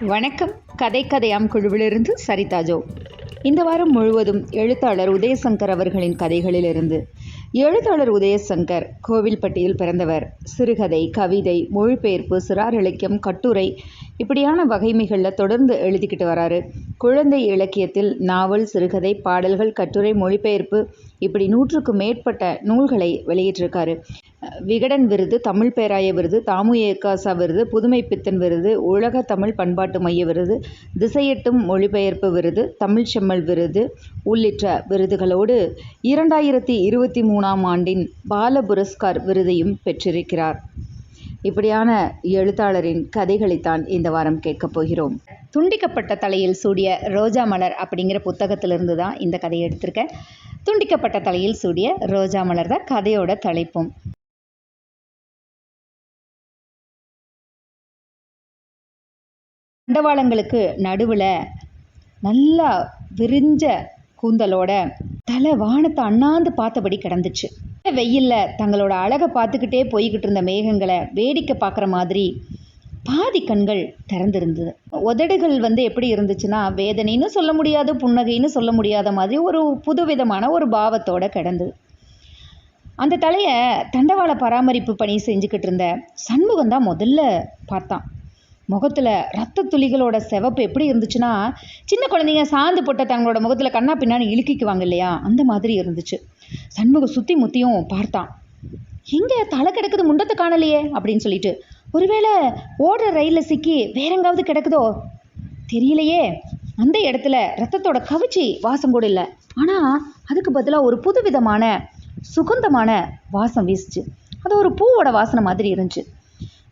வணக்கம். கதை கதையாம் குழுவிலிருந்து சரிதா ஜோ. இந்த வாரம் முழுவதும் எழுத்தாளர் உதயசங்கர் அவர்களின் கதைகளிலிருந்து எழுத்தாளர் உதயசங்கர் கோவில்பட்டியில் பிறந்தவர். சிறுகதை கவிதை மொழிபெயர்ப்பு சிறார் இலக்கியம் கட்டுரை இப்படியான வகைமைகளில் தொடர்ந்து எழுதிக்கிட்டு வராரு. குழந்தை இலக்கியத்தில் நாவல் சிறுகதை பாடல்கள் கட்டுரை மொழிபெயர்ப்பு இப்படி நூற்றுக்கும் மேற்பட்ட நூல்களை வெளியிட்டிருக்காரு. விகடன் விருது தமிழ் பேராய விருது தாமு ஏகாசா விருது புதுமை பித்தன் விருது உலக தமிழ் பண்பாட்டு மைய விருது திசையெட்டும் மொழிபெயர்ப்பு விருது தமிழ் செம்மல் விருது உள்ளிட்ட விருதுகளோடு இரண்டாயிரத்தி இருபத்தி மூணாம் ஆண்டின் பால புரஸ்கார் விருதையும் பெற்றிருக்கிறார். இப்படியான எழுத்தாளரின் கதைகளைத்தான் இந்த வாரம் கேட்கப் போகிறோம். துண்டிக்கப்பட்ட தலையில் சூடிய ரோஜா மலர் அப்படிங்கிற புத்தகத்திலிருந்து தான் இந்த கதையை எடுத்திருக்கேன். துண்டிக்கப்பட்ட தலையில் சூடிய ரோஜா மலர் தான் கதையோட தலைப்பும். தண்டவாளங்களுக்கு நடுவில் நல்லா விரிஞ்ச கூந்தலோட தலை வானத்தை அண்ணாந்து பார்த்தபடி கிடந்துச்சு. வெயில்ல தங்களோட அழகை பார்த்துக்கிட்டே போய்கிட்டு இருந்த மேகங்களை வேடிக்கை பார்க்குற மாதிரி பாதி கண்கள் திறந்திருந்தது. உதடுகள் வந்து எப்படி இருந்துச்சுன்னா வேதனைன்னு சொல்ல முடியாது புன்னகைன்னு சொல்ல முடியாத மாதிரி ஒரு புதுவிதமான ஒரு பாவத்தோட கிடந்தது. அந்த தலையை தண்டவாள பராமரிப்பு பணி செஞ்சுக்கிட்டு இருந்த சண்முகம் தான் முதல்ல பார்த்தான். முகத்தில் ரத்த துளிகளோட சிவப்பு எப்படி இருந்துச்சுன்னா சின்ன குழந்தைங்க சாந்து போட்ட தங்களோட முகத்தில் கண்ணா பின்னாடி இழுக்கிக்குவாங்க இல்லையா? அந்த மாதிரி இருந்துச்சு. சண்முகம் சுற்றி முத்தியும் பார்த்தான். எங்கே தலை கிடக்குது முண்டத்தை காணலையே? அப்படின்னு சொல்லிட்டு. ஒருவேளை ஓடுற ரயிலில் சிக்கி வேற எங்காவது கிடக்குதோ? தெரியலையே. அந்த இடத்துல ரத்தத்தோட கவிச்சி வாசம் கூட இல்லை. ஆனால் அதுக்கு பதிலாக ஒரு புதுவிதமான சுகந்தமான வாசம் வீசுச்சு. அது ஒரு பூவோட வாசனை மாதிரி இருந்துச்சு.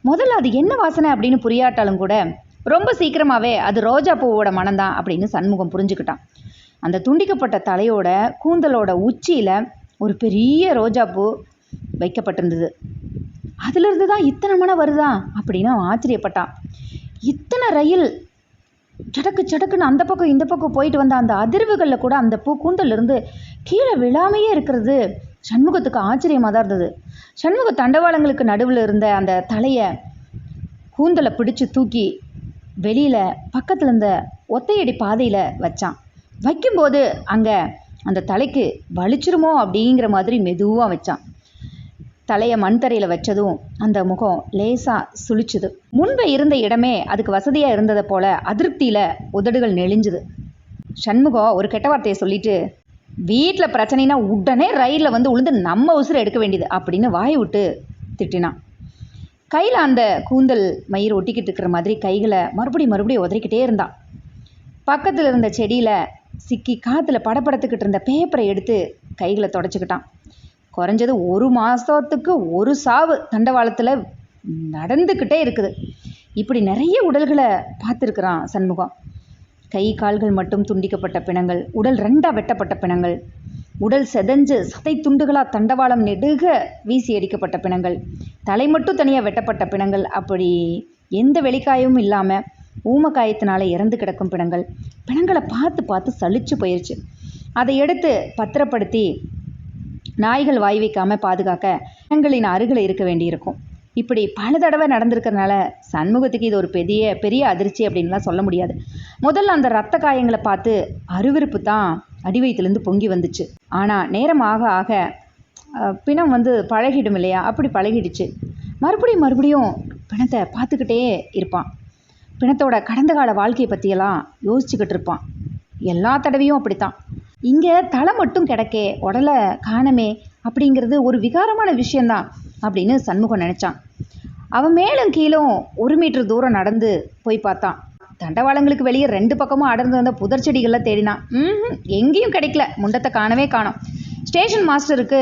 முதல்ல அது என்ன வாசனை அப்படின்னு புரியாட்டாலும் கூட ரொம்ப சீக்கிரமாகவே அது ரோஜா பூவோட மனம்தான் அப்படின்னு சண்முகம் புரிஞ்சுக்கிட்டான். அந்த துண்டிக்கப்பட்ட தலையோட கூந்தலோட உச்சியில் ஒரு பெரிய ரோஜா பூ வைக்கப்பட்டிருந்தது. அதிலிருந்து தான் இத்தனை மனம் வருதா அப்படின்னு அவன் ஆச்சரியப்பட்டான். இத்தனை ரயில் சடக்கு சடக்குன்னு அந்த பக்கம் இந்த பக்கம் போயிட்டு வந்த அந்த அதிர்வுகளில் கூட அந்த பூ கூந்தலிருந்து கீழே விழாமையே இருக்கிறது. சண்முகத்துக்கு ஆச்சரியமாக தான் இருந்தது. சண்முக தண்டவாளங்களுக்கு நடுவில் இருந்த அந்த தலையை கூந்தலை பிடிச்சு தூக்கி வெளியில் பக்கத்தில் இருந்த ஒத்தையடி பாதையில் வச்சான். வைக்கும்போது அங்கே அந்த தலைக்கு வலிச்சிருமோ அப்படிங்கிற மாதிரி மெதுவாக வச்சான். தலையை மண் தரையில் வச்சதும் அந்த முகம் லேசாக சுழிச்சுது முன்பு இருந்த இடமே அதுக்கு வசதியாக இருந்ததை போல அதிருப்தியில் உதடுகள் நெளிஞ்சுது. சண்முகம் ஒரு கெட்ட வார்த்தையை சொல்லிட்டு வீட்டில் பிரச்சனைனா உடனே ரயிலில் வந்து உளுந்து நம்ம உசுறு எடுக்க வேண்டியது அப்படின்னு வாய் விட்டு திட்டினான். கையில் அந்த கூந்தல் மயிர் ஒட்டிக்கிட்டு இருக்கிற மாதிரி கைகளை மறுபடியும் மறுபடியும் உதறிக்கிட்டே இருந்தான். பக்கத்தில் இருந்த செடியில் சிக்கி காற்றுல படப்படத்துக்கிட்டு இருந்த பேப்பரை எடுத்து கைகளை தொடச்சிக்கிட்டான். குறைஞ்சது ஒரு மாதத்துக்கு ஒரு சாவு தண்டவாளத்தில் நடந்துக்கிட்டே இருக்குது. இப்படி நிறைய உடல்களை பார்த்துருக்குறான் சண்முகம். கை கால்கள் மட்டும் துண்டிக்கப்பட்ட பிணங்கள் உடல் ரெண்டாக வெட்டப்பட்ட பிணங்கள் உடல் செதஞ்சு சதை துண்டுகளாக தண்டவாளம் நெடுக வீசி அடிக்கப்பட்ட பிணங்கள் தலை மட்டும் தனியாக வெட்டப்பட்ட பிணங்கள் அப்படி எந்த வெளிக்காயமும் இல்லாமல் ஊமக்காயத்தினால இறந்து கிடக்கும் பிணங்கள். பிணங்களை பார்த்து பார்த்து சளிச்சு போயிடுச்சு அதை எடுத்து பத்திரப்படுத்தி நாய்கள் வாய் வைக்காமல் பாதுகாக்க பிணங்களின் அருகில் இருக்க வேண்டியிருக்கும். இப்படி பல தடவை நடந்திருக்கிறதுனால சண்முகத்துக்கு இது ஒரு பெரிய பெரிய அதிர்ச்சி அப்படின்லாம் சொல்ல முடியாது. முதல்ல அந்த ரத்த காயங்களை பார்த்து அருவிருப்பு தான் அடிவயத்துலேருந்து பொங்கி வந்துச்சு. ஆனால் நேரம் ஆக ஆக பிணம் வந்து பழகிடும் இல்லையா? அப்படி பழகிடுச்சு. மறுபடியும் மறுபடியும் பிணத்தை பார்த்துக்கிட்டே இருப்பான். பிணத்தோட கடந்த கால வாழ்க்கையை பற்றியெல்லாம் யோசிச்சுக்கிட்டு இருப்பான். எல்லா தடவையும் அப்படித்தான். இங்கே தலை மட்டும் கிடக்கே உடலை காணமே அப்படிங்கிறது ஒரு விகாரமான விஷயந்தான் அப்படின்னு சண்முகம் நினச்சான். அவன் மேலும் கீழும் ஒரு மீட்டர் தூரம் நடந்து போய் பார்த்தான். தண்டவாளங்களுக்கு வெளியே ரெண்டு பக்கமும் அடர்ந்து வந்த புதர் செடிகள்லாம் தேடினான் ம் எங்கேயும் கிடைக்கல. முண்டத்தை காணவே காணோம். ஸ்டேஷன் மாஸ்டருக்கு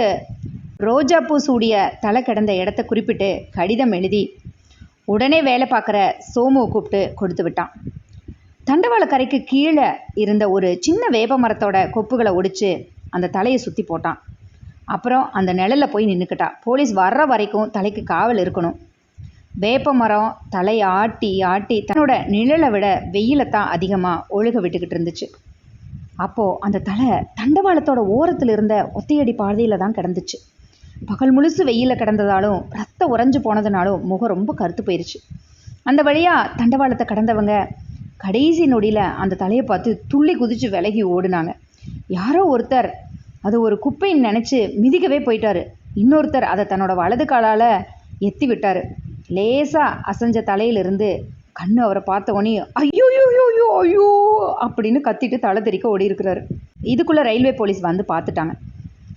ரோஜா பூ சூடிய தலை கிடந்த இடத்த குறிப்பிட்டு கடிதம் எழுதி உடனே வேலை பார்க்குற சோமுவை கூப்பிட்டு கொடுத்து விட்டான். தண்டவாள கரைக்கு கீழே இருந்த ஒரு சின்ன வேப்ப மரத்தோட கொப்புகளை ஒடிச்சு அந்த தலையை சுற்றி போட்டான். அப்புறம் அந்த நிழலில் போய் நின்றுக்கிட்டா போலீஸ் வர்ற வரைக்கும் தலைக்கு காவல் இருக்கணும். வேப்ப மரம் தலையை ஆட்டி ஆட்டி தன்னோட நிழலை விட வெயிலை தான் அதிகமாக ஒழுக விட்டுக்கிட்டு இருந்துச்சு. அப்போது அந்த தலை தண்டவாளத்தோட ஓரத்தில் இருந்த ஒத்தையடி பாதையில் தான் கிடந்துச்சு. பகல் முழுசு வெயிலில் கிடந்ததாலும் ரத்தம் உறைஞ்சு போனதுனாலும் முகம் ரொம்ப கருத்து போயிருச்சு. அந்த வழியாக தண்டவாளத்தை கடந்தவங்க கடைசி நொடியில் அந்த தலையை பார்த்து துள்ளி குதித்து விலகி ஓடினாங்க. யாரோ ஒருத்தர் அது ஒரு குப்பைன்னு நினச்சி மிதிக்கவே போயிட்டாரு. இன்னொருத்தர் அதை தன்னோட வலது காலால் எத்தி விட்டார். லேசாக அசைஞ்ச தலையிலிருந்து கண்ணு அவரை பார்த்த உடனே ஐயோ ஐயோ ஐயோ ஐயோ அப்படின்னு கத்திட்டு தலை தெறிக்க ஓடி இருக்கிறாரு இதுக்குள்ளே ரயில்வே போலீஸ் வந்து பார்த்துட்டாங்க.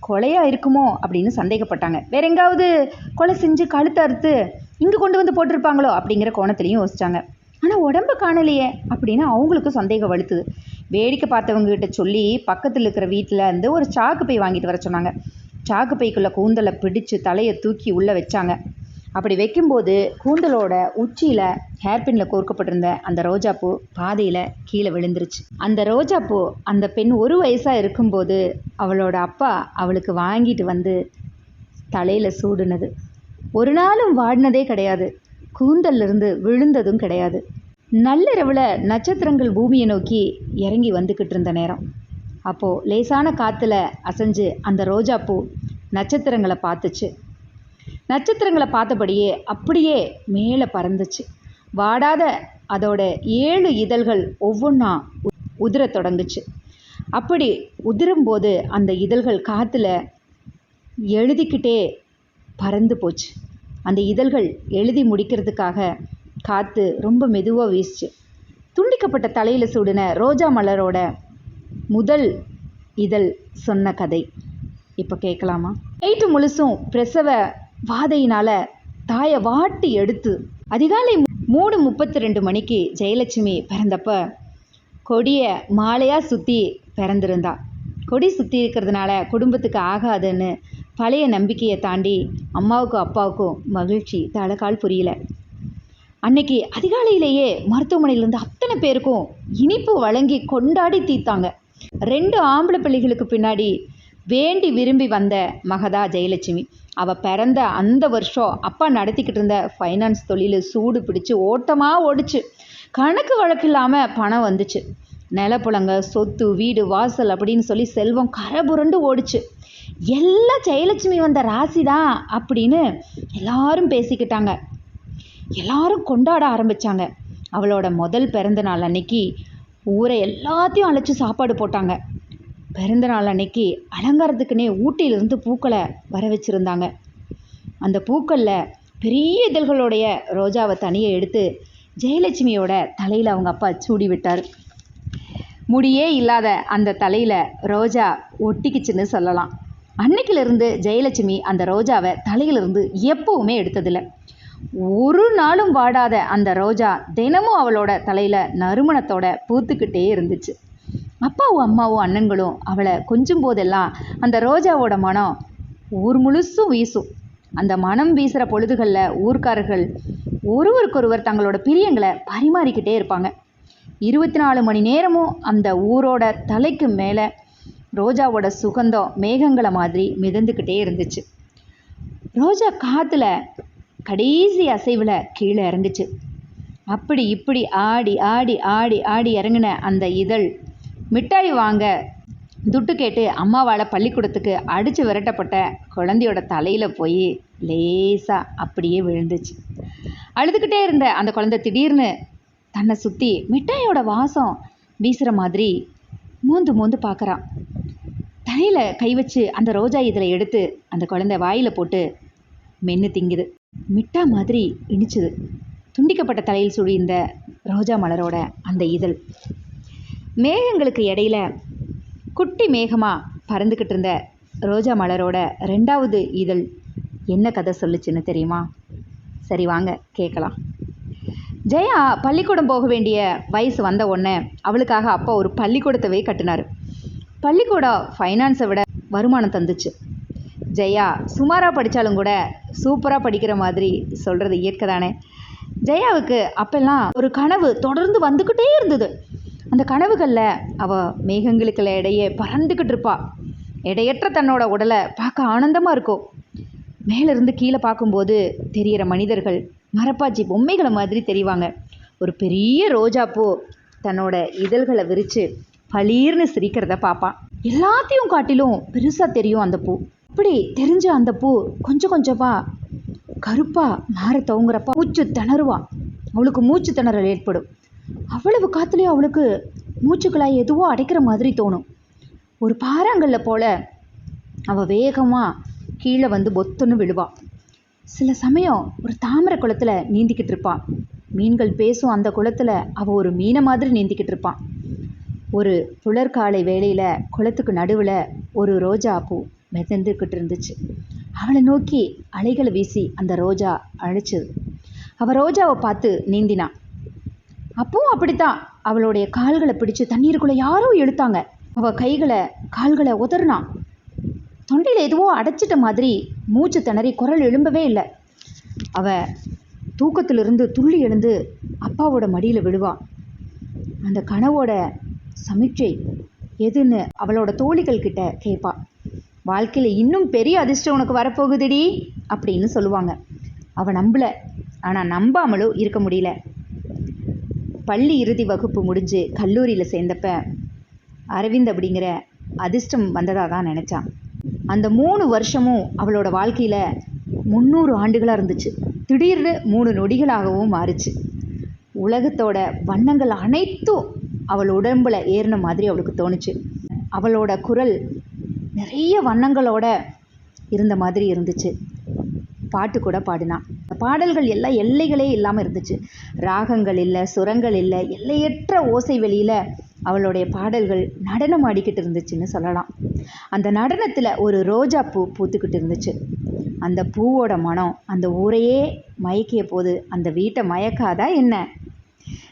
கொலையா இருக்குமோ? அப்படின்னு சந்தேகப்பட்டாங்க. வேற எங்காவது கொலை செஞ்சு கழுத்து அறுத்து இங்கே கொண்டு வந்து போட்டிருப்பாங்களோ? அப்படிங்கிற கோணத்துலையும் யோசிச்சாங்க. ஆனால் உடம்ப காணலையே அப்படின்னு அவங்களுக்கும் சந்தேகம் வலுத்துது. வேடிக்கை பார்த்தவங்ககிட்ட சொல்லி பக்கத்தில் இருக்கிற வீட்டில் இருந்து ஒரு சாக்கு பை வாங்கிட்டு வர சொன்னாங்க. சாக்கு பைக்குள்ளே கூந்தலை பிடிச்சு தலையை தூக்கி உள்ளே வச்சாங்க. அப்படி வைக்கும்போது கூந்தலோட உச்சியில் ஹேர்பின்ல கோர்க்கப்பட்டிருந்த அந்த ரோஜாப்பூ பாதையில் கீழே விழுந்துருச்சு. அந்த ரோஜாப்பூ அந்த பெண் ஒரு வயசாக இருக்கும்போது அவளோட அப்பா அவளுக்கு வாங்கிட்டு வந்து தலையில் சூடுனது. ஒரு நாளும் வாடினதே கிடையாது. கூந்தல்ல இருந்து விழுந்ததும் கிடையாது. நள்ளிரவில் நட்சத்திரங்கள் பூமியை நோக்கி இறங்கி வந்துக்கிட்டு இருந்த நேரம். அப்போது லேசான காற்றுல அசைஞ்சு அந்த ரோஜாப்பூ நட்சத்திரங்களை பார்த்துச்சு. நட்சத்திரங்களை பார்த்தபடியே அப்படியே மேலே பறந்துச்சு. வாடாத அதோட ஏழு இதழ்கள் ஒவ்வொன்றா உதிரத் தொடங்குச்சு. அப்படி உதிரும்போது அந்த இதழ்கள் காற்றுல எழுதிக்கிட்டே பறந்து போச்சு. அந்த இதழ்கள் எழுதி முடிக்கிறதுக்காக காற்று ரொம்ப மெதுவாக வீசுச்சு. துண்டிக்கப்பட்ட தலையில் சூடின ரோஜா மலரோட முதல் இதழ் சொன்ன கதை. இப்போ கேட்கலாமா நைட்டு முழுசும் பிரசவ வாதையினால் தாயை வாட்டி எடுத்து அதிகாலை மூணு முப்பத்தி ரெண்டு மணிக்கு ஜெயலட்சுமி பிறந்தப்ப கொடியை மாலையாக சுற்றி பிறந்திருந்தா. கொடி சுற்றி இருக்கிறதுனால குடும்பத்துக்கு ஆகாதுன்னு பழைய நம்பிக்கையை தாண்டி அம்மாவுக்கும் அப்பாவுக்கும் மகிழ்ச்சி. தலைக்கால் புரியல. அன்னைக்கு அதிகாலையிலேயே மருத்துவமனையிலேருந்து அத்தனை பேருக்கும் இனிப்பு வழங்கி கொண்டாடி தீர்த்தாங்க. ரெண்டு ஆம்பளை பிள்ளைகளுக்கு பின்னாடி வேண்டி விரும்பி வந்த மகதா ஜெயலட்சுமி. அவள் பிறந்த அந்த வருஷம் அப்பா நடத்திக்கிட்டு இருந்த ஃபைனான்ஸ் தொழில் சூடு பிடிச்சு ஓட்டமாக ஓடிச்சு. கணக்கு வழக்கு இல்லாமல் பணம் வந்துச்சு. நிலப்புலங்க சொத்து வீடு வாசல் அப்படின்னு சொல்லி செல்வம் கரபுரண்டு ஓடிச்சு. எல்லாம் ஜெயலட்சுமி வந்த ராசி தான் அப்படின்னு எல்லாரும் பேசிக்கிட்டாங்க. எல்லாரும் கொண்டாட ஆரம்பித்தாங்க அவளோட முதல் பிறந்த நாள் அன்னைக்கு ஊரை எல்லாத்தையும் அழைச்சி சாப்பாடு போட்டாங்க. பிறந்த நாள் அன்னைக்கு அலங்காரத்துக்குன்னே ஊட்டியிலிருந்து பூக்களை வர வச்சுருந்தாங்க. அந்த பூக்களில் பெரிய இதழ்களுடைய ரோஜாவை தனியை எடுத்து ஜெயலட்சுமியோட தலையில் அவங்க அப்பா சூடி விட்டார். முடியே இல்லாத அந்த தலையில் ரோஜா ஒட்டிக்கிச்சுன்னு சொல்லலாம். அன்னைக்கிலிருந்து ஜெயலட்சுமி அந்த ரோஜாவை தலையிலிருந்து எப்பவுமே எடுத்ததில்லை. ஒரு நாளும் வாடாத அந்த ரோஜா தினமும் அவளோட தலையில் நறுமணத்தோட பூத்துக்கிட்டே இருந்துச்சு. அப்பாவும் அம்மாவும் அண்ணன்களும் அவளை கொஞ்சும் போதெல்லாம் அந்த ரோஜாவோட மனம் ஊர் முழுசும் வீசும். அந்த மனம் வீசுகிற பொழுதுகளில் ஊர்க்காரர்கள் ஒருவருக்கொருவர் தங்களோட பிரியங்களை பரிமாறிக்கிட்டே இருப்பாங்க. இருபத்தி நாலு மணி நேரமும் அந்த ஊரோட தலைக்கு மேலே ரோஜாவோட சுகந்தம் மேகங்களை மாதிரி மிதந்துக்கிட்டே இருந்துச்சு. ரோஜா காற்றுல கடைசி அசைவில் கீழே இறங்குச்சு. அப்படி இப்படி ஆடி ஆடி ஆடி ஆடி இறங்கின அந்த இதழ் மிட்டாய் வாங்க. துட்டு கேட்டு அம்மாவால் பள்ளிக்கூடத்துக்கு அடித்து விரட்டப்பட்ட குழந்தையோட தலையில் போய் லேசாக அப்படியே விழுந்துச்சு. அழுதுகிட்டே இருந்த அந்த குழந்தை திடீர்னு தன்னை சுற்றி மிட்டாயோட வாசம் வீசுகிற மாதிரி மூந்து மூந்து பார்க்குறான் தலையில் கை வச்சு அந்த ரோஜா இதில் எடுத்து அந்த குழந்தை வாயில் போட்டு மென்று திங்குது. மிட்டா மாதிரி இனிச்சுது. துண்டிக்கப்பட்ட தலையில் சுழிந்த ரோஜா மலரோட அந்த இதழ். மேகங்களுக்கு இடையில குட்டி மேகமாக பறந்துக்கிட்டு இருந்த ரோஜா மலரோட ரெண்டாவது இதழ் என்ன கதை சொல்லுச்சுன்னு தெரியுமா? சரி வாங்க கேட்கலாம். ஜெயா பள்ளிக்கூடம் போக வேண்டிய வயசு வந்த உடனே அவளுக்காக அப்பா ஒரு பள்ளிக்கூடத்தவே கட்டினார். பள்ளிக்கூடம் ஃபைனான்ஸை விட வருமானம் தந்துச்சு. ஜெயா சுமாராக படித்தாலும் கூட சூப்பராக படிக்கிற மாதிரி சொல்கிறது இயற்கை தானே ஜெயாவுக்கு அப்பெல்லாம் ஒரு கனவு தொடர்ந்து வந்துக்கிட்டே இருந்தது. அந்த கனவுகளில் அவள் மேகங்களுக்குள்ள இடையே பறந்துக்கிட்டு இருப்பாள் எடையற்ற தன்னோட உடலை பார்க்க ஆனந்தமாக இருக்கும் மேலேருந்து கீழே பார்க்கும்போது தெரிகிற மனிதர்கள் மரப்பாச்சி பொம்மைகளை மாதிரி தெரிவாங்க. ஒரு பெரிய ரோஜாப்பூ தன்னோட இதழ்களை விரித்து பளீர்னு சிரிக்கிறத பார்ப்பான் எல்லாத்தையும் காட்டிலும் பெருசாக தெரியும் அந்த பூ. அப்படி தெரிஞ்ச அந்த பூ கொஞ்சம் கொஞ்சமாக கருப்பாக மாற துவங்குறப்ப மூச்சு திணறுவான் அவளுக்கு மூச்சு திணறல் ஏற்படும். அவ்வளவு காத்துலேயும் அவளுக்கு மூச்சுக்குழாய் எதுவோ அடைக்கிற மாதிரி தோணும். ஒரு பாறாங்கல்ல போல அவள் வேகமாக கீழே வந்து பொத்துன்னு விழுவாள் சில சமயம் ஒரு தாமரை குளத்தில் நீந்திக்கிட்டு இருப்பான் மீன்கள் பேசும் அந்த குளத்தில் அவள் ஒரு மீனை மாதிரி நீந்திக்கிட்டு இருப்பான் ஒரு புலர்காலை வேளையில் குளத்துக்கு நடுவில் ஒரு ரோஜா பூ மிதந்துக்கிட்டு இருந்துச்சு. அவளை நோக்கி அலைகளை வீசி அந்த ரோஜா அழைச்சது. அவள் ரோஜாவை பார்த்து நீந்தினான் அப்பவும் அப்படித்தான். அவளுடைய கால்களை பிடிச்சு தண்ணீருக்குள்ளே யாரோ இழுத்தாங்க. அவள் கைகளை கால்களை உதறினான். தொண்டையில் எதுவோ அடைச்சிட்ட மாதிரி மூச்சு திணறி குரல் எழும்பவே இல்லை. அவ தூக்கத்திலிருந்து துள்ளி எழுந்து அப்பாவோட மடியில் விழுவான். அந்த கனவோட சமிக்சை எதுன்னு அவளோட தோழிகள் கிட்ட கேட்பா. வாழ்க்கையில் இன்னும் பெரிய அதிர்ஷ்டம் உனக்கு வரப்போகுதுடி? அப்படின்னு சொல்லுவாங்க. அவள் நம்பல. ஆனால் நம்பாமலும் இருக்க முடியல. பள்ளி இறுதி வகுப்பு முடிஞ்சு கல்லூரியில் சேர்ந்தப்ப அரவிந்த் அப்படிங்கிற அதிர்ஷ்டம் வந்ததாக தான் நினச்சான். அந்த மூணு வருஷமும் அவளோட வாழ்க்கையில் முந்நூறு ஆண்டுகளாக இருந்துச்சு. திடீர்னு மூணு நொடிகளாகவும் மாறுச்சு. உலகத்தோட வண்ணங்கள் அனைத்தும் அவள் உடம்புல ஏறின மாதிரி அவளுக்கு தோணுச்சு. அவளோட குரல் நிறைய வண்ணங்களோட இருந்த மாதிரி இருந்துச்சு. பாட்டு கூட பாடினான். பாடல்கள் எல்லாம் எல்லைகளே இல்லாமல் இருந்துச்சு. ராகங்கள் இல்லை சுரங்கள் இல்லை எல்லையற்ற ஓசை வெளியில் அவளுடைய பாடல்கள் நடனம் ஆடிக்கிட்டு இருந்துச்சுன்னு சொல்லலாம். அந்த நடனத்தில் ஒரு ரோஜா பூ பூத்துக்கிட்டு இருந்துச்சு. அந்த பூவோட மனம் அந்த ஊரையே மயக்கிய போது அந்த வீட்டை மயக்காதா என்ன?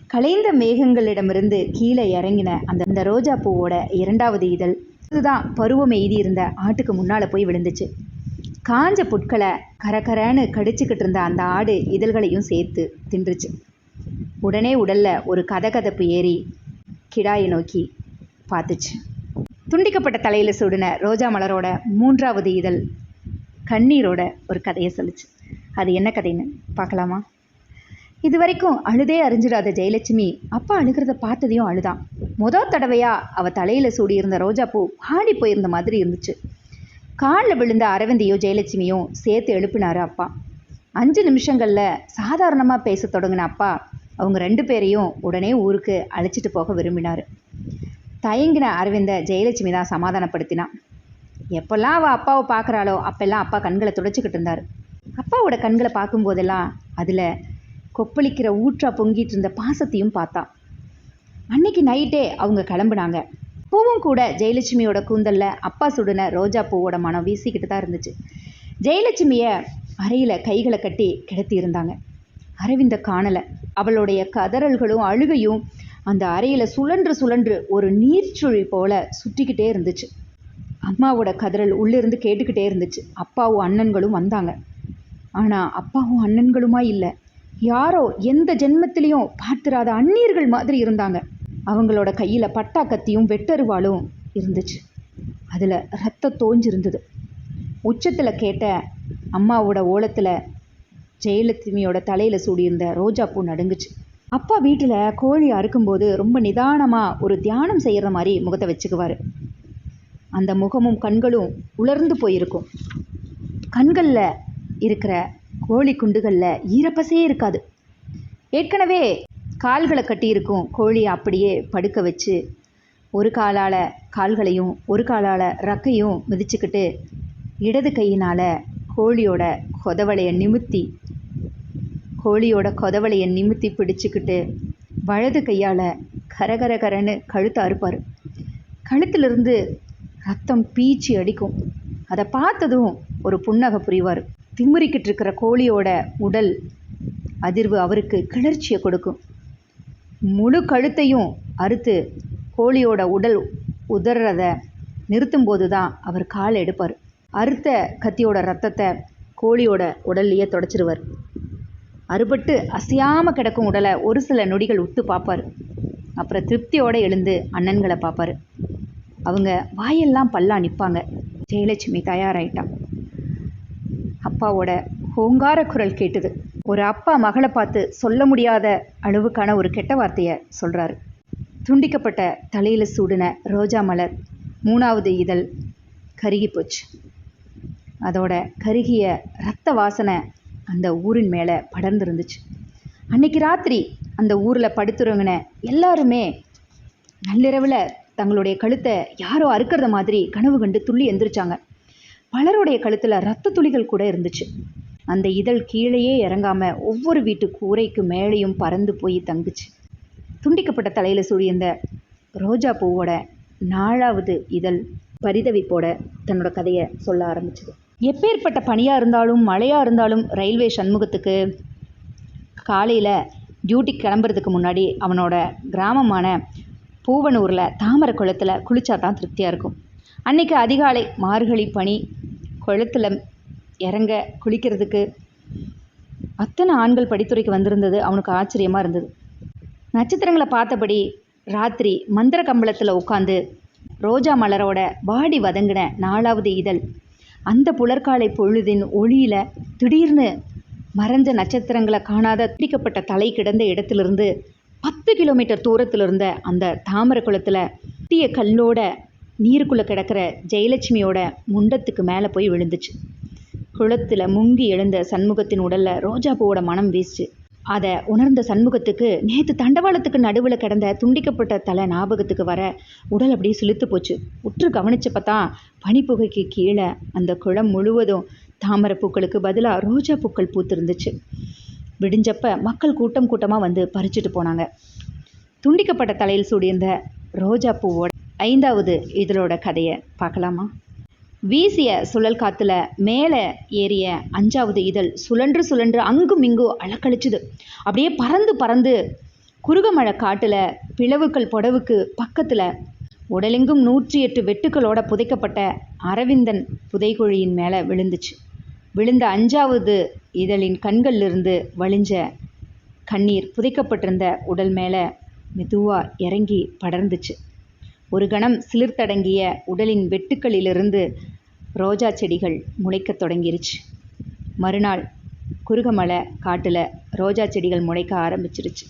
கலைந்த மேகங்களிடமிருந்து கீழே இறங்கின அந்த அந்த ரோஜா பூவோட இரண்டாவது இதழ். இதுதான் பருவம் எய்தி இருந்த ஆட்டுக்கு முன்னால் போய் விழுந்துச்சு. காஞ்ச புட்களை கரகரன்னு கடிச்சுக்கிட்டு இருந்த அந்த ஆடு இதழ்களையும் சேர்த்து தின்றுச்சு. உடனே உடல்ல ஒரு கதகதப்பு ஏறி கிடாயை நோக்கி பார்த்துச்சு. துண்டிக்கப்பட்ட தலையில் சுடின ரோஜா மலரோட மூன்றாவது இதழ் கண்ணீரோட ஒரு கதையை சொல்லுச்சு. அது என்ன கதைன்னு பார்க்கலாமா? இது வரைக்கும் அழுதே அறிஞ்சிடாத ஜெயலட்சுமி அப்பா அழுகிறத பார்த்ததையும் அழுதான். முதல் தடவையாக அவள் தலையில் சூடியிருந்த ரோஜாப்பூ ஆடி போயிருந்த மாதிரி இருந்துச்சு. காலில் விழுந்த அரவிந்தையும் ஜெயலட்சுமியும் சேர்த்து எழுப்பினாரு அப்பா. அஞ்சு நிமிஷங்களில் சாதாரணமாக பேச தொடங்கின அப்பா அவங்க ரெண்டு பேரையும் உடனே ஊருக்கு அழைச்சிட்டு போக விரும்பினார். தயங்கின அரவிந்த ஜெயலட்சுமி தான் சமாதானப்படுத்தினான். எப்போல்லாம் அவள் அப்பாவை பார்க்குறாளோ அப்போல்லாம் அப்பா கண்களை துடைச்சிக்கிட்டு இருந்தார். அப்பாவோட கண்களை பார்க்கும்போதெல்லாம் அதில் கொப்பளிக்கிற ஊற்றா பொங்கிட்டு இருந்த பாசத்தையும் பார்த்தா அன்னைக்கு நைட்டே அவங்க கிளம்புனாங்க. பூவும் கூட ஜெயலட்சுமியோட கூந்தலில் அப்பா சுடுன ரோஜா பூவோட மனம் வீசிக்கிட்டு தான் இருந்துச்சு. ஜெயலட்சுமியை அறையில் கைகளை கட்டி கிடத்தி இருந்தாங்க. அரவிந்த காணலை. அவளுடைய கதறல்களும் அழுகையும் அந்த அறையில் சுழன்று சுழன்று ஒரு நீர்ச்சுழி போல சுற்றிக்கிட்டே இருந்துச்சு. அம்மாவோட கதறல் உள்ளிருந்து கேட்டுக்கிட்டே இருந்துச்சு. அப்பாவும் அண்ணன்களும் வந்தாங்க. ஆனால் அப்பாவும் அண்ணன்களுமா இல்லை. யாரோ எந்த ஜென்மத்திலையும் பார்த்திராத அந்நியர்கள் மாதிரி இருந்தாங்க. அவங்களோட கையில் பட்டா கத்தியும் வெட்டருவாளும் இருந்துச்சு. அதில் ரத்த தோஞ்சிருந்தது. உச்சத்தில் கேட்ட அம்மாவோட ஓலத்தில் ஜெயலட்சுமியோட தலையில் சூடியிருந்த ரோஜாப்பூ நடுங்குச்சு. அப்பா வீட்டில் கோழி அறுக்கும்போது ரொம்ப நிதானமாக ஒரு தியானம் செய்கிற மாதிரி முகத்தை வச்சுக்குவார். அந்த முகமும் கண்களும் உலர்ந்து போயிருக்கும். கண்களில் இருக்கிற கோழி குண்டுகளில் ஈரப்பசே இருக்காது. ஏற்கனவே கால்களை கட்டியிருக்கும் கோழியை அப்படியே படுக்க வச்சு ஒரு காலால் கால்களையும் ஒரு காலால் ரக்கையும் மிதிச்சுக்கிட்டு இடது கையினால் கோழியோட கொதவளையை நிமித்தி கோழியோட கொதவளையை நிமித்தி பிடிச்சிக்கிட்டு வலது கையால் கரகர கரன்னு கழுத்தை அறுப்பார். கழுத்திலிருந்து ரத்தம் பீச்சி அடிக்கும். அதை பார்த்ததும் ஒரு புன்னகை புரிவார். திமிரிக்கிட்டு இருக்கிற கோழியோட உடல் அதிர்வு அவருக்கு கிளர்ச்சியை கொடுக்கும். முழு கழுத்தையும் அறுத்து கோழியோட உடல் உதறத நிறுத்தும்போது தான் அவர் கால் எடுப்பார். அறுத்த கத்தியோட ரத்தத்தை கோழியோட உடல்லையே தொடச்சிருவார். அறுபட்டு அசையாமல் கிடக்கும் உடலை ஒரு சில நொடிகள் உத்து பார்ப்பார். அப்புறம் திருப்தியோடு எழுந்து அண்ணன்களை பார்ப்பார். அவங்க வாயெல்லாம் பல்லா நிற்பாங்க ஜெயலட்சுமி தயாராயிட்டான் அப்பாவோட ஹோங்கார குரல் கேட்டுது. ஒரு அப்பா மகளை பார்த்து சொல்ல முடியாத அளவுக்கான ஒரு கெட்ட வார்த்தையை சொல்கிறாரு துண்டிக்கப்பட்ட தலையில் சூடின ரோஜா மலர் மூணாவது இதழ் கருகி போச்சு. அதோட கருகிய ரத்த வாசனை அந்த ஊரின் மேலே படர்ந்துருந்துச்சு. அன்னைக்கு ராத்திரி அந்த ஊரில் படுத்துறவங்க எல்லாருமே நள்ளிரவில் தங்களுடைய கழுத்தை யாரோ அறுக்கிறத மாதிரி கனவு கண்டு துள்ளி எந்திரிச்சாங்க. பலருடைய கழுத்தில் ரத்த துளிகள் கூட இருந்துச்சு. அந்த இதழ் கீழேயே இறங்காமல் ஒவ்வொரு வீட்டு கூரைக்கு மேலேயும் பறந்து போய் தங்குச்சு. துண்டிக்கப்பட்ட தலையில் சூழியிருந்த ரோஜா பூவோட நாலாவது இதழ் பரிதவிப்போட தன்னோட கதையை சொல்ல ஆரம்பிச்சது. எப்பேற்பட்ட பனியாக இருந்தாலும் மழையாக இருந்தாலும் ரயில்வே சண்முகத்துக்கு காலையில் டியூட்டிக்கு கிளம்புறதுக்கு முன்னாடி அவனோட கிராமமான பூவனூரில் தாமரை குளத்தில் குளிச்சா தான் திருப்தியாக இருக்கும். அன்றைக்கி அதிகாலை மார்கழி பனி குளத்தில் இறங்க குளிக்கிறதுக்கு. அத்தனை ஆண்கள் படித்துறைக்கு வந்திருந்தது. அவனுக்கு ஆச்சரியமாக இருந்தது. நட்சத்திரங்களை பார்த்தபடி ராத்திரி மந்திர கம்பளத்தில் உட்காந்து ரோஜா மலரோட வாடி வதங்கின நாலாவது இதழ். அந்த புலர்காலை பொழுதின் ஒளியில் திடீர்னு மறைஞ்ச நட்சத்திரங்களை காணாத துடிக்கப்பட்ட தலை கிடந்த இடத்திலிருந்து பத்து கிலோமீட்டர் தூரத்தில் இருந்த அந்த தாமரை குளத்தில் தீய கல்லோட நீருக்குள்ளே கிடக்கிற ஜெயலட்சுமியோட முண்டத்துக்கு மேலே போய் விழுந்துச்சு. குளத்தில் முங்கி எழுந்த சண்முகத்தின் உடலில் ரோஜா பூவோட மனம் வீசுச்சு. அதை உணர்ந்த சண்முகத்துக்கு நேற்று தண்டவாளத்துக்கு நடுவில் கிடந்த துண்டிக்கப்பட்ட தலை ஞாபகத்துக்கு வர உடல் அப்படியே சிலுத்து போச்சு. உற்று கவனிச்சப்ப தான் பனிப்புகைக்கு கீழே அந்த குளம் முழுவதும் தாமரை பூக்களுக்கு பதிலாக ரோஜா பூக்கள் பூத்திருந்துச்சு. விடிஞ்சப்ப மக்கள் கூட்டம் கூட்டமாக வந்து பறிச்சுட்டு போனாங்க. துண்டிக்கப்பட்ட தலையில் சூடியிருந்த ரோஜா பூவோட ஐந்தாவது இதழோட கதையை பார்க்கலாமா? வீசிய சுழல் காத்துல மேலே ஏறிய அஞ்சாவது இதழ் சுழன்று சுழன்று அங்கும் இங்கும் அலக்கழிச்சுது. அப்படியே பறந்து பறந்து குறுகமழை காட்டில் பிளவுக்கள் புடவுக்கு பக்கத்தில் உடலெங்கும் நூற்றி எட்டு வெட்டுக்களோட புதைக்கப்பட்ட அரவிந்தன் புதைகுழியின் மேலே விழுந்துச்சு. விழுந்த அஞ்சாவது இதழின் கண்களிலிருந்து வழிஞ்ச கண்ணீர் புதைக்கப்பட்டிருந்த உடல் மேலே மெதுவாக இறங்கி படர்ந்துச்சு. ஒரு கணம் சிலிர்த்தடங்கிய உடலின் வெட்டுக்களிலிருந்து ரோஜா செடிகள் முளைக்கத் தொடங்கிருச்சு. மறுநாள் குறுகமலை காட்டில் ரோஜா செடிகள் முளைக்க ஆரம்பிச்சிருச்சு.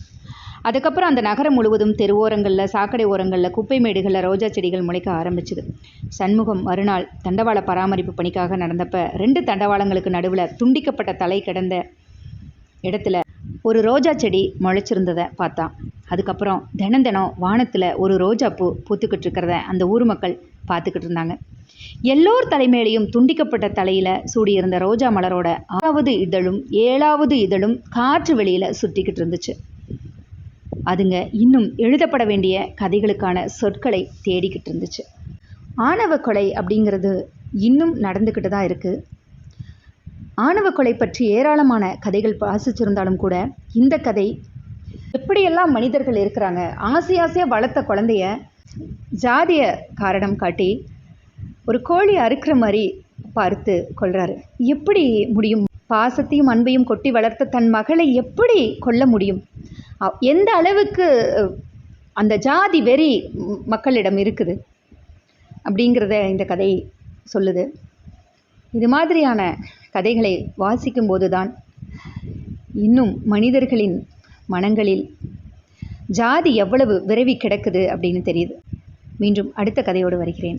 அதுக்கப்புறம் அந்த நகரம் முழுவதும் தெருவோரங்களில் சாக்கடை ஓரங்களில் குப்பை மேடுகளில் ரோஜா செடிகள் முளைக்க ஆரம்பிச்சுது. சண்முகம் மறுநாள் தண்டவாள பராமரிப்பு பணிக்காக நடந்தப்ப ரெண்டு தண்டவாளங்களுக்கு நடுவில் துண்டிக்கப்பட்ட தலை கிடந்த இடத்துல ஒரு ரோஜா செடி முளைச்சிருந்ததை பார்த்தான். அதுக்கப்புறம் தினம் தினம் வானத்தில் ஒரு ரோஜா பூ பூத்துக்கிட்டு இருக்கிறத அந்த ஊர் மக்கள் பார்த்துக்கிட்டு இருந்தாங்க. எல்லோர் தலைமேலையும் துண்டிக்கப்பட்ட தலையில் சூடியிருந்த ரோஜா மலரோட ஆறாவது இதழும் ஏழாவது இதழும் காற்று வெளியில் சுற்றிக்கிட்டு இருந்துச்சு. அதுங்க இன்னும் எழுதப்பட வேண்டிய கதைகளுக்கான சொற்களை தேடிக்கிட்டு இருந்துச்சு. ஆணவ கொலை அப்படிங்கிறது இன்னும் நடந்துக்கிட்டு தான் இருக்குது ஆணவ கொலை பற்றி ஏராளமான கதைகள் வாசிச்சிருந்தாலும் கூட இந்த கதை எப்படியெல்லாம் மனிதர்கள் இருக்கிறாங்க ஆசை ஆசையாக வளர்த்த குழந்தைய ஜாதிய காரணம் காட்டி ஒரு கோழி அறுக்கிற மாதிரி பார்த்து கொள்கிறாரு எப்படி முடியும்? பாசத்தையும் அன்பையும் கொட்டி வளர்த்த தன் மகளை எப்படி கொல்ல முடியும்? எந்த அளவுக்கு அந்த ஜாதி வெறி மக்களிடம் இருக்குது? அப்படிங்கிறத இந்த கதை சொல்லுது. இது மாதிரியான கதைகளை வாசிக்கும்போது தான் இன்னும் மனிதர்களின் மனங்களில் ஜாதி எவ்வளவு விரைவி கிடக்குது அப்படின்னு தெரியுது. மீண்டும் அடுத்த கதையோடு வருகிறேன்.